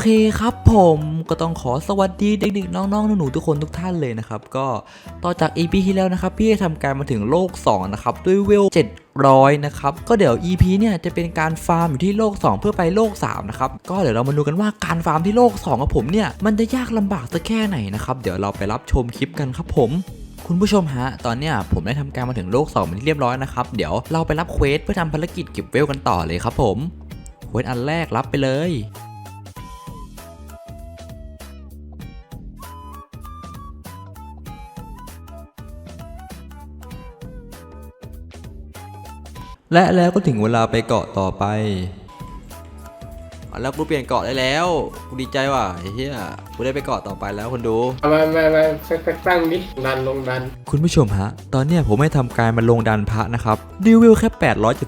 เคครับผมก็ต้องขอสวัสดีเด็กๆน้องๆหนูๆทุกคนทุกท่านเลยนะครับ ก็ต่อจาก EP ที่แล้วนะครับ พี่ได้ทำการมาถึงโลก 2 นะครับ ด้วยเวล 700 นะครับ ก็เดี๋ยว EP เนี่ยจะเป็นการฟาร์มอยู่ที่โลก 2 เพื่อไปโลก 3 นะครับ ก็เดี๋ยวเรามาดูกันว่าการฟาร์มที่โลก 2 กับผมเนี่ยมันจะยากลำบากสักแค่ไหนนะครับเดี๋ยวเราไปรับชมคลิปกันครับผมคุณผู้ชมฮะ ตอนเนี้ยผมได้ทำการมาถึงโลก2เป็นที่เรียบร้อยนะครับ เดี๋ยวเราไปรับเควสเพื่อทำภารกิจเก็บเวลกันต่อเลยครับผม เควสอันแรกรับไปเลย และแล้วก็ถึงเวลาไปเกาะต่อไปอแล้วกูเปลี่ยนเกาะได้แล้วกูดีใจว่ะไอ้เหี้ยกูได้ไปเกาะต่อไปแล้วคนดูเอามามามาสักสักตั้งนิดดันลงดัน คุณผู้ชมฮะ ตอนเนี้ยผมไม่ทำการมาลงดันพระนะครับดิวิวแค่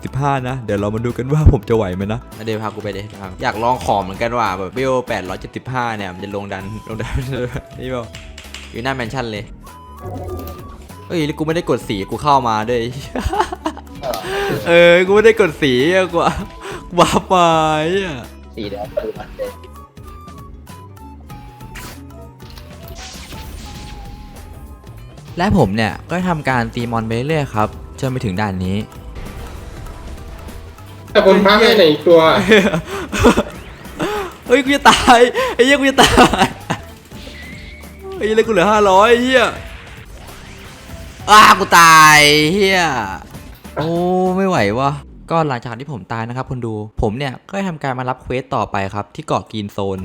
875 นะ เดี๋ยวเรามาดูกันว่าผมจะไหวไหมนะเดี๋ยวพากูไปเดี๋ยวอยากลองของเหมือนกันว่าแบบวิว875 เนี่ยมันจะลงดันลงดัน นี่บอกอยู่หน้าแมนชั่นเลยเฮ้ยแล้วกูไม่ได้กดสีกูเข้ามาด้วย เออ กูไม่ได้กดสีอะกูกูบ้าไปอะสีแดงคือมันเลยและผมเนี่ยก็ทำการตีมอนไปเรื่อยๆครับจนไปถึงด่านนี้ แต่คนพักให้ไหนอีกตัว เฮ้ยกูจะตายไอ้เหี้ยกูจะตายไอ้เหี้ยเลยกูเหลือห้าร้อยเหี้ยอ้ากูตายเหี้ย โอ้ไม่ไหววะก็หลังจากที่ผมตายนะครับคนดู ผมเนี่ยก็ได้ทำการมารับเควสต่อไปครับ ที่เกาะกรีนโซน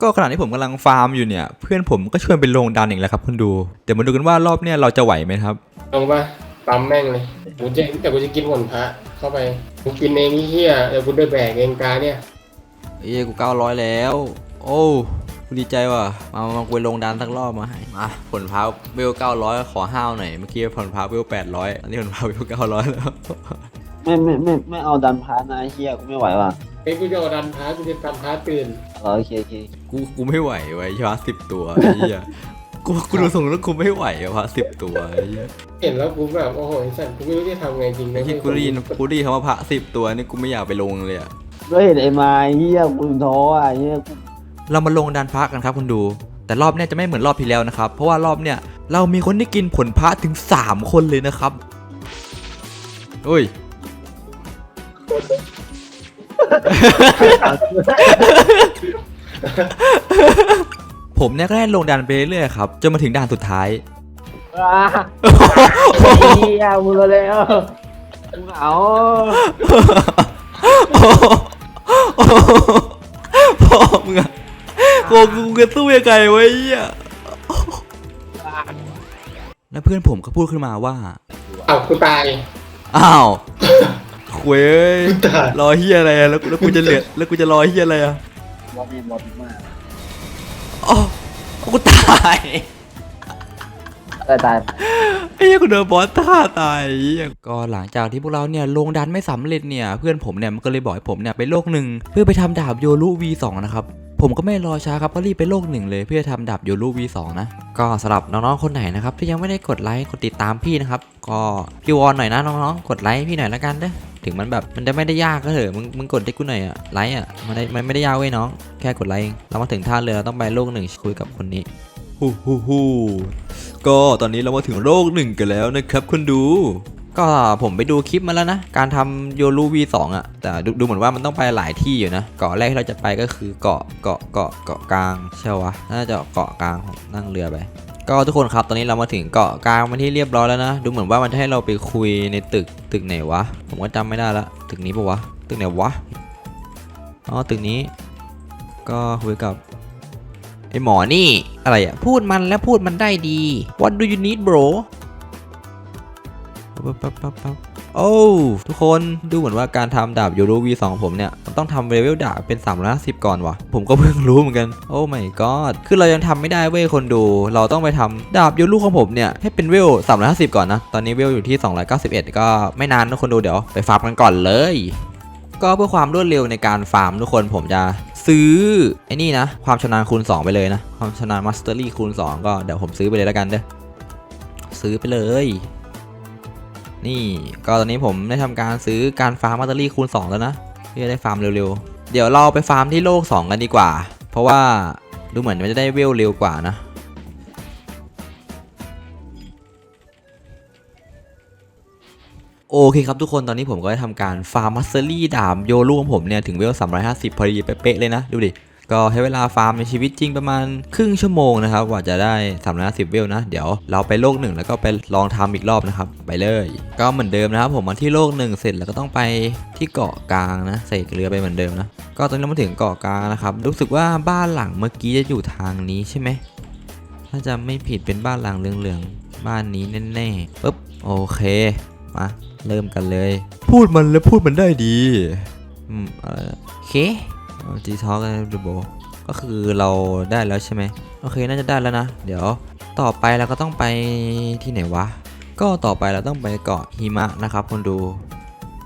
ก็ขณะที่ผมกำลังฟาร์มอยู่เนี่ย เพื่อนผมก็ชวนไปลงดันอีกแล้วครับคนดู เดี๋ยวมาดูกันว่ารอบเนี่ยเราจะไหวไหมครับลงปะปั๊มแม่งเลยกูจะแต่กูจะกินผลพระเข้าไปกูกินเองนี่เฮียเดี๋ยวกูได้แบกเองกาเนี่ยเอ้ยกูเก้าร้อยแล้ว โอ้ กูดีใจว่ะ มามากูไปลงดันสักรอบมาให้มาผลพร้าวเวลเก้าร้อยขอห้าวหน่อย เมื่อกี้ผลพร้าวเวลแปดร้อยอันนี้ผลพร้าวเวลเก้าร้อยแล้ว ไม่ไม่ไม่ไม่เอาดันพาร์ทนะไอ้เฮียกูไม่ไหวว่ะไอ้ยกูจะเอาดันพระกูจะทำพระตื่นเออโอเคโอเคกูกูไม่ไหวไว้ยชาสิบตัวไอ้เหี้ยกูกูดูส่งแล้วกูไม่ไหวอะพระสิบตัวไอ้เหี้ยเห็นแล้วกูแบบโอ้โหไอ้สัตว์กูไม่รู้จะทำไงจริงไอ้นะที่กูได้ยินกูได้ยินคำว่าพระสิบตัวนี่กูไม่อยากไปลงเลยอะก็เห็นไอ้ไม้เฮียกูท้ออะเฮียกู เรามาลงดันพระกันครับคุณดู แต่รอบเนี้ยจะไม่เหมือนรอบที่แล้วนะครับ เพราะว่ารอบเนี้ยเรามีคนที่กินผลพระถึง 3 คนเลยนะครับอุ้ยผมเนี่ยก็ได้ลงดันไปเรื่อยๆครับจนมาถึงด่านสุดท้ายอ่าเฮียมึงแล้วกูเหงาพ่อมึงอะ โกกูจะสู้ยังไงวะไอ้เหี้ยแล้วเพื่อนผมก็พูดขึ้นมาว่าอ้าวกูตาย อ้าวคุยเอ้ยตาย รอเฮียอะไรอะแล้วแล้วกูจะเหลือแล้วกูจะรอเฮียอะไรอะบอดี้บอดี้มากอ๋อกูตายตายตายไอ้เหี้ยกูโดนบอสท่าตายไอ้เหี้ยก็หลังจากที่พวกเราเนี่ยลงดันไม่สำเร็จเนี่ย เพื่อนผมเนี่ยมันก็เลยบอกให้ผมเนี่ยไปโลกหนึ่งเพื่อไปทำดาบโยรุ V2 นะครับ ผมก็ไม่รอช้าครับก็รีบไปโลกหนึ่งเลยเพื่อทำดาบโยรุ V2 นะ ก็สำหรับน้องๆคนไหนนะครับที่ยังไม่ได้กดไลค์กดติดตามพี่นะครับ ก็พี่วอนหน่อยนะน้องๆกดไลค์พี่หน่อยละกันเด้อถึงมันแบบมันจะไม่ได้ยากก็เถอะมึงมึงกดให้กูหน่อยอะไลค์อะมันได้มันไม่ได้ยากเว้ยน้องแค่กดไลค์เรามาถึงท่าเรือต้องไปโลกหนึ่งคุยกับคนนี้ฮู้ฮู้ฮู้ก็ตอนนี้เรามาถึงโลกหนึ่งกันแล้วนะครับคุณดู ก็ผมไปดูคลิปมาแล้วนะ การทำโยรู V2 อะแต่ดูดูเหมือนว่ามันต้องไปหลายที่อยู่นะ เกาะแรกที่เราจะไปก็คือเกาะเกาะเกาะเกาะกลางใช่วะน่าจะเกาะกลางผมนั่งเรือไปก็ทุกคนครับตอนนี้เรามาถึงเกาะกลางมันที่เรียบร้อยแล้วนะ ดูเหมือนว่ามันจะให้เราไปคุยในตึกตึกไหนวะ ผมก็จำไม่ได้ละตึกนี้ปะวะตึกไหนวะอ๋อตึกนี้ ก็คุยกับไอหมอนี่อะไรอะพูดมันและพูดมันได้ดี What do you need bro ปั๊บปั๊บปั๊บปั๊บโอ้ทุกคนดูเหมือนว่าการทำดาบยูรู V2 ของผมเนี่ยมันต้องทำเลเวลดาบเป็น350ก่อนวะผมก็เพิ่งรู้เหมือนกันโอ้ my god คือเรายังทำไม่ได้เว้ยคนดู เราต้องไปทำดาบยูรูของผมเนี่ยให้เป็นเวล350ก่อนนะตอนนี้เวลอยู่ที่ 291 ก็ไม่นานนะคนดูเดี๋ยวไปฟาร์มกันก่อนเลยก็เพื่อความรวดเร็วในการฟาร์มทุกคนผมจะซื้อไอ้นี่นะ ความชำนาญคูณ 2 ไปเลยนะ ความชำนาญมาสเตอรี่คูณ 2 ก็เดี๋ยวผมซื้อไปเลยแล้วกันเด้อซื้อไปเลย นี่ก็ตอนนี้ผมได้ทำการซื้อการฟาร์มมัตเตอรี่คูณ 2 แล้วนะเพื่อได้ฟาร์มเร็วๆ เดี๋ยวเราไปฟาร์มที่โลก 2 กันดีกว่า เพราะว่าดูเหมือนมันจะได้เวลเร็วกว่านะ โอเคครับทุกคนตอนนี้ผมก็ได้ทำการฟาร์มมัสเซอรี่ดาบโยลูของผมเนี่ย ถึงเวล350 พอดีเป๊ะเลยนะ ดูดิ ก็ใช้เวลาฟาร์มในชีวิตจริงประมาณครึ่งชั่วโมงนะครับกว่าจะได้350เวลนะ เดี๋ยวเราไปโลกหนึ่งแล้วก็ไปลองทำอีกรอบนะครับ ไปเลย ก็เหมือนเดิมนะครับ ผมมาที่โลกหนึ่งเสร็จแล้วก็ต้องไปที่เกาะกลางนะเสกเรือไปเหมือนเดิมนะก็ตอนนี้เรามาถึงเกาะกลางนะครับรู้สึกว่าบ้านหลังเมื่อกี้จะอยู่ทางนี้ใช่ไหมถ้าจะไม่ผิดเป็นบ้านหลังเหลืองๆบ้านนี้แน่ๆปุ๊บโอเคมาเริ่มกันเลย พูดมันแล้วพูดมันได้ดีอืมอะไรนะโอเค จีทอกันดูโบก็คือเราได้แล้วใช่ไหมโอเคน่าจะได้แล้วนะ เดี๋ยวต่อไปเราก็ต้องไปที่ไหนวะ ก็ต่อไปเราต้องไปเกาะหิมะนะครับคนดู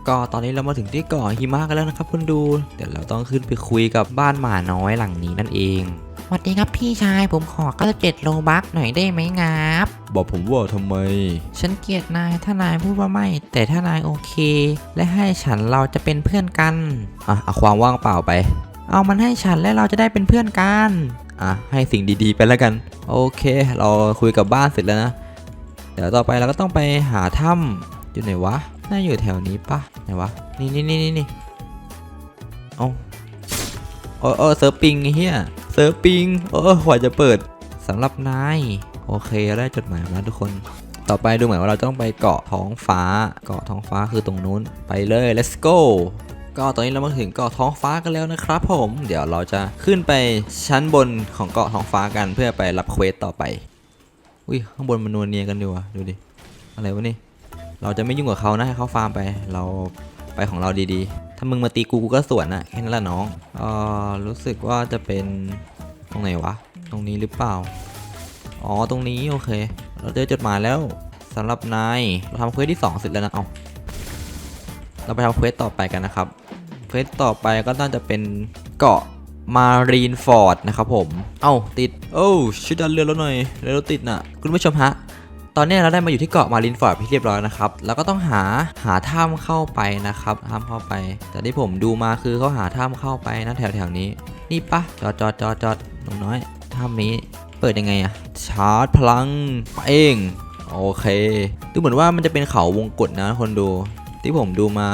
ก็ตอนนี้เรามาถึงที่เกาะหิมะกันแล้วนะครับคนดู เดี๋ยวเราต้องขึ้นไปคุยกับบ้านหมาน้อยหลังนี้นั่นเองสวัสดีครับพี่ชายผมขอ97โลบักหน่อยได้ไหมงับ บอกผมว่าทำไม ฉันเกลียดนายถ้านายพูดว่าไม่ แต่ถ้านายโอเค และให้ฉันเราจะเป็นเพื่อนกัน อะเอาความว่างเปล่าไป เอามันให้ฉันและเราจะได้เป็นเพื่อนกัน อะ ให้สิ่งดีๆ ไปแล้วกัน โอเค เราคุยกับบ้านเสร็จแล้วนะ เดี๋ยวต่อไปเราก็ต้องไปหาถ้ำอยู่ไหนวะ น่าอยู่แถวนี้ปะไหนวะ นี่นี่นี่นี่นี่เอาโอ้โอ้เซิร์ฟปิงเหี้ยเซิร์ฟปิงโอ้กว่าจะเปิดสำหรับนาย โอเคได้จดหมายมาทุกคน ต่อไปดูเหมือนว่าเราต้องไปเกาะท้องฟ้า เกาะท้องฟ้าคือตรงนู้น ไปเลย let's go ก็ตอนนี้เรามาถึงเกาะท้องฟ้ากันแล้วนะครับผม เดี๋ยวเราจะขึ้นไปชั้นบนของเกาะท้องฟ้ากันเพื่อไปรับเควสต่อไป อุ้ยข้างบนมันนวลเนียกันดีว่ะดูดิ อะไรวะนี่ เราจะไม่ยุ่งกับเขานะให้เขาฟาร์มไป เราไปของเราดีๆ ถ้ามึงมาตีกูกูก็สวนนะแค่นั้นแหละน้องเออรู้สึกว่าจะเป็นตรงไหนวะ ตรงนี้หรือเปล่า อ๋อตรงนี้โอเค เราเจอจดหมายแล้วสำหรับนายเราทำเควสที่สองเสร็จแล้วนะเอาเราไปทำเควสต่อไปกันนะครับ เควสต่อไปก็น่าจะเป็นเกาะมารีนฟอร์ดนะครับผม เอ้าติด โอ้ชิดดันเรือแล้วหน่อยเรือติดน่ะ คุณผู้ชมฮะ ตอนนี้เราได้มาอยู่ที่เกาะมารีนฟอร์ดเป็นที่เรียบร้อยนะครับ แล้วก็ต้องหาหาถ้ำเข้าไปนะครับถ้ำเข้าไป แต่ที่ผมดูมาคือเขาหาถ้ำเข้าไปนะแถวแถวนี้ นี่ปะจอดจอดจอดจอดหนูน้อยถ้ำนี้เปิดยังไงอะชาร์จพลังเองโอเค ดูเหมือนว่ามันจะเป็นเขาวงกฏนะคนดู ที่ผมดูมา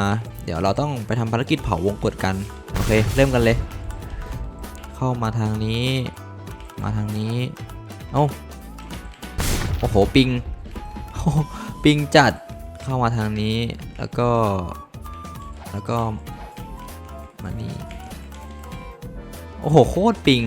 เดี๋ยวเราต้องไปทำภารกิจเผาวงกฏกัน โอเค เริ่มกันเลย เข้ามาทางนี้ มาทางนี้ เอ้า โอ้โห ปิงโอ้ปิงจัด เข้ามาทางนี้ แล้วก็ แล้วก็ มานี่ โอ้โห โคตรปิง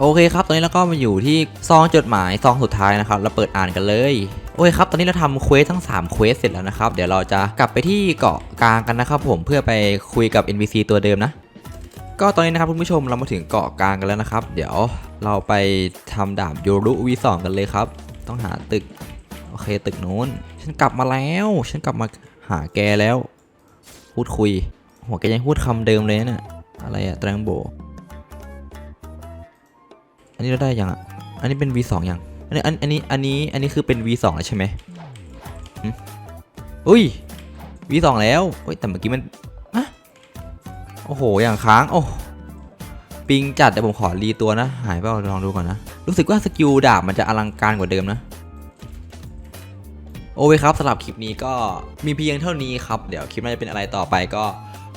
โอเคครับ ตอนนี้เราก็มาอยู่ที่ซองจดหมายซองสุดท้ายนะครับ เราเปิดอ่านกันเลย โอเคครับ ตอนนี้เราทำเควสทั้ง3เควสเสร็จแล้วนะครับ เดี๋ยวเราจะกลับไปที่เกาะกลางกันนะครับผม เพื่อไปคุยกับ NPC ตัวเดิมนะ ก็ตอนนี้นะครับคุณผู้ชมเรามาถึงเกาะกลางกันแล้วนะครับ เดี๋ยวเราไปทำดาบโยรุ V2 กันเลยครับ ต้องหาตึก โอเคตึกนู้น ฉันกลับมาแล้ว ฉันกลับมาหาแกแล้ว พูดคุย หัวแกยังพูดคำเดิมเลยนะเนี่ยอะไรอะแตรงโบ อันนี้เราได้ยังอะ อันนี้เป็น V2 ยัง อันนี้อันอันนี้ อันนี้ อันนี้คือเป็น V2 แล้วใช่ไหมอุ้ย V2 แล้วเฮ้ย แต่เมื่อกี้มันอะโอ้โห อย่างค้าง โอ้ปิงจัดแต่ผมขอรีตัวนะ หายไปลองดูก่อนนะ รู้สึกว่าสกิลดาบมันจะอลังการกว่าเดิมนะ โอเคครับสำหรับคลิปนี้ก็มีเพียงเท่านี้ครับ เดี๋ยวคลิปหน้าจะเป็นอะไรต่อไปก็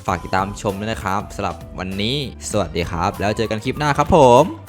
ฝากติดตามชมด้วยนะครับสำหรับวันนี้ สวัสดีครับ แล้วเจอกันคลิปหน้าครับผม